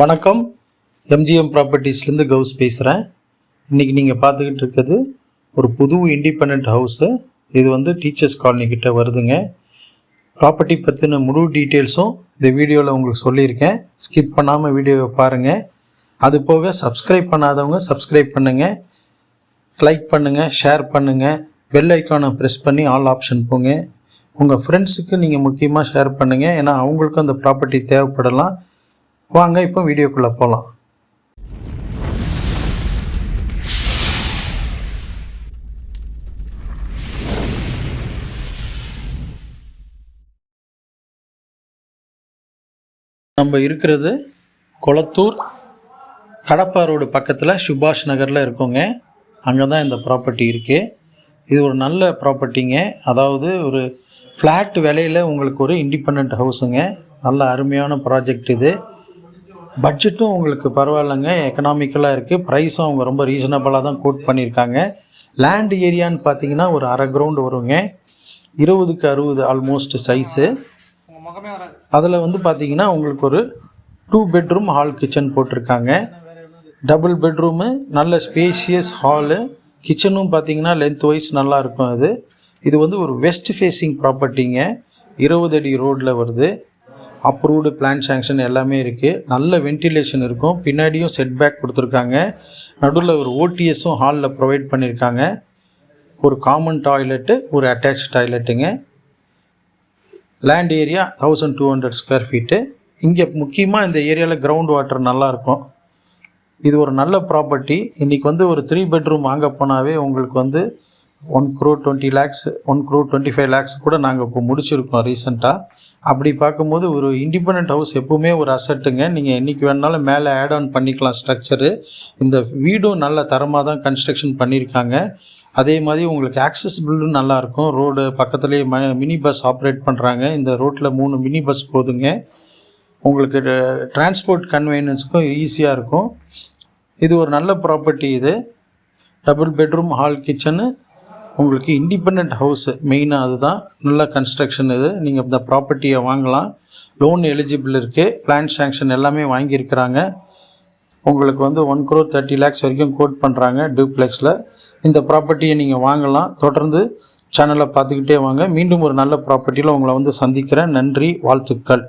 வணக்கம். எம்ஜிஎம் ப்ராப்பர்ட்டிஸ்லேருந்து கவுஸ் பேசுகிறேன் இன்றைக்கி நீங்கள் பார்த்துக்கிட்டு இருக்கிறது ஒரு புது இண்டிபெண்ட் ஹவுஸு இது வந்து டீச்சர்ஸ் காலனி கிட்ட வருதுங்க. ப்ராப்பர்ட்டி பற்றின முழு டீட்டெயில்ஸும் இந்த வீடியோவில் உங்களுக்கு சொல்லியிருக்கேன். ஸ்கிப் பண்ணாமல் வீடியோவை பாருங்கள் அது போக சப்ஸ்கிரைப் பண்ணாதவங்க சப்ஸ்கிரைப் பண்ணுங்கள் லைக் பண்ணுங்கள் ஷேர் பண்ணுங்கள் பெல் ஐக்கானை ப்ரெஸ் பண்ணி ஆல் ஆப்ஷன் போங்க. உங்கள் ஃப்ரெண்ட்ஸுக்கு நீங்கள் முக்கியமாக ஷேர் பண்ணுங்கள் ஏன்னா அவங்களுக்கும் அந்த ப்ராப்பர்ட்டி தேவைப்படலாம். வாங்க இப்போ வீடியோக்குள்ளே போகலாம் நம்ம இருக்கிறது கொளத்தூர் கடப்பா ரோடு பக்கத்தில் சுபாஷ் நகரில் இருக்கோங்க. அங்கே தான் இந்த ப்ராப்பர்ட்டி இருக்குது இது ஒரு நல்ல ப்ராப்பர்ட்டிங்க அதாவது ஒரு ஃப்ளாட் விலையில் உங்களுக்கு ஒரு இண்டிபெண்ட் ஹவுஸுங்க நல்ல அருமையான ப்ராஜெக்ட் இது. பட்ஜெட்டும் உங்களுக்கு பரவாயில்லைங்க. எக்கனாமிக்கலாக இருக்குது ப்ரைஸும் அவங்க ரொம்ப ரீசனபிளாக தான் கோட் பண்ணியிருக்காங்க. லேண்ட் ஏரியான்னு பார்த்தீங்கன்னா ஒரு அரை கிரவுண்டு வருங்க. இருபதுக்கு அறுபது ஆல்மோஸ்ட் சைஸு அதில் வந்து பார்த்தீங்கன்னா உங்களுக்கு ஒரு டூ பெட்ரூம் ஹால் கிச்சன் போட்டிருக்காங்க. டபுள் பெட்ரூமு நல்ல ஸ்பேஷியஸ் ஹாலு கிச்சனும் பார்த்தீங்கன்னா லென்த் வைஸ் நல்லா இருக்கும் அது. இது வந்து ஒரு வெஸ்ட் ஃபேஸிங் ப்ராப்பர்ட்டிங்க இருபது அடி ரோட்டில் வருது. அப்ரூவ்டு பிளான் சேங்ஷன் எல்லாமே இருக்குது நல்ல வென்டிலேஷன் இருக்கும். பின்னாடியும் செட் பேக் கொடுத்துருக்காங்க. நடுவில் ஒரு ஓடிஎஸும் ஹாலில் ப்ரொவைட் பண்ணியிருக்காங்க ஒரு காமன் டாய்லெட்டு ஒரு attach டாய்லெட்டுங்க land area thousand two hundred square feet இங்கே முக்கியமாக இந்த ஏரியாவில் கிரவுண்ட் வாட்டர் நல்லாயிருக்கும் இது ஒரு நல்ல ப்ராப்பர்ட்டி இன்றைக்கி வந்து ஒரு த்ரீ பெட்ரூம் வாங்க போனாவே உங்களுக்கு வந்து one crore twenty lakhs one crore twenty five lakhs கூட நாங்கள் இப்போ முடிச்சிருக்கோம் ரீசெண்டாக அப்படி பார்க்கும்போது ஒரு இண்டிபெண்ட் ஹவுஸ் எப்போவுமே ஒரு அசட்டுங்க நீங்கள் என்றைக்கு வேணாலும் மேலே ஆட் ஆன் பண்ணிக்கலாம் ஸ்ட்ரக்சரு இந்த வீடும் நல்ல தரமாக தான் கன்ஸ்ட்ரக்ஷன் பண்ணியிருக்காங்க. அதே மாதிரி உங்களுக்கு ஆக்சஸபிளும் நல்லாயிருக்கும் ரோடு பக்கத்துலேயே ம மினி பஸ் ஆப்ரேட் பண்ணுறாங்க இந்த ரோட்டில் மூணு மினி பஸ் போதுங்க. உங்களுக்கு டிரான்ஸ்போர்ட் கன்வீனியன்ஸுக்கும் ஈஸியாக இருக்கும். இது ஒரு நல்ல ப்ராப்பர்ட்டி இது. டபுள் பெட்ரூம் ஹால் கிச்சனு உங்களுக்கு இண்டிபெண்ட் ஹவுஸு மெயினாக அதுதான். நல்ல கன்ஸ்ட்ரக்ஷன் இது. நீங்கள் இந்த ப்ராப்பர்ட்டியை வாங்கலாம். லோன் எலிஜிபிள் இருக்குது பிளான் சேங்ஷன் எல்லாமே வாங்கியிருக்கிறாங்க. உங்களுக்கு வந்து ஒன் க்ரோர் தேர்ட்டி லேக்ஸ் வரைக்கும் கோட் பண்ணுறாங்க டூப்ளெக்ஸில் இந்த ப்ராப்பர்ட்டியை நீங்கள் வாங்கலாம். தொடர்ந்து சேனலை பார்த்துக்கிட்டே வாங்க. மீண்டும் ஒரு நல்ல ப்ராப்பர்ட்டியில் உங்களை வந்து சந்திக்கிறேன். நன்றி. வாழ்த்துக்கள்.